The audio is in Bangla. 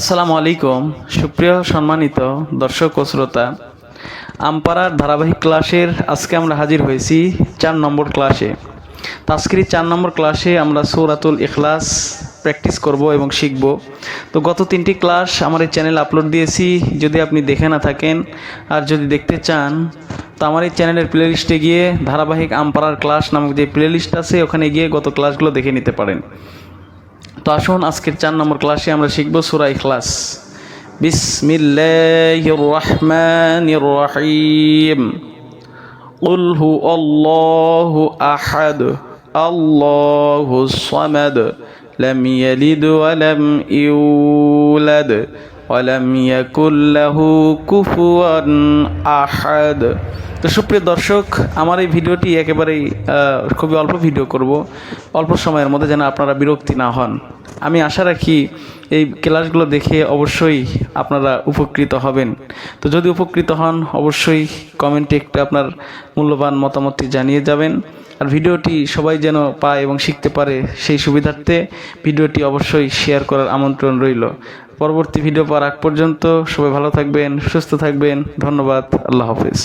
আসসালামু আলাইকুম, সুপ্রিয় সম্মানিত দর্শক ও শ্রোতা। আমপাড়ার ধারাবাহিক ক্লাসের আজকে আমরা হাজির হয়েছি চার নম্বর ক্লাসে। তো আজকের এই চার নম্বর ক্লাসে আমরা সৌরাতুল ইখলাস প্র্যাকটিস করব এবং শিখব। তো গত তিনটি ক্লাস আমার এই চ্যানেলে আপলোড দিয়েছি, যদি আপনি দেখে না থাকেন আর যদি দেখতে চান, তো আমার এই চ্যানেলের প্লেলিস্টে গিয়ে ধারাবাহিক আমপাড়ার ক্লাস নামক যে প্লেলিস্ট আছে, ওখানে গিয়ে গত ক্লাসগুলো দেখে নিতে পারেন। তো আসুন আজকের চার নম্বর ক্লাসে আমরা শিখব সুরা ইখলাস বিসমিল্লাহির রহমানির রহিম قل هو الله أحد الله الصمد لم يلد ولم يولد ওয়ালাম ইয়াকুল্লাহু কুফুয়ান আহাদ। তো সুপ্রিয় দর্শক, আমার এই ভিডিওটি একেবারেই খুবই অল্প ভিডিও করব। অল্প সময়ের মধ্যে যেন আপনারা বিরক্তি না হন। আমি আশা রাখি এই ক্লাসগুলো দেখে অবশ্যই আপনারা উপকৃত হবেন। তো যদি উপকৃত হন, অবশ্যই কমেন্টে একটু আপনার মূল্যবান মতামতটি জানিয়ে যাবেন। আর ভিডিওটি সবাই যেন পায় এবং শিখতে পারে সেই সুবিধার্থে ভিডিওটি অবশ্যই শেয়ার করার আমন্ত্রণ রইল। পরবর্তী ভিডিও পাওয়ার আগ পর্যন্ত সবাই ভালো থাকবেন সুস্থ থাকবেন ধন্যবাদ আল্লাহ হাফিজ।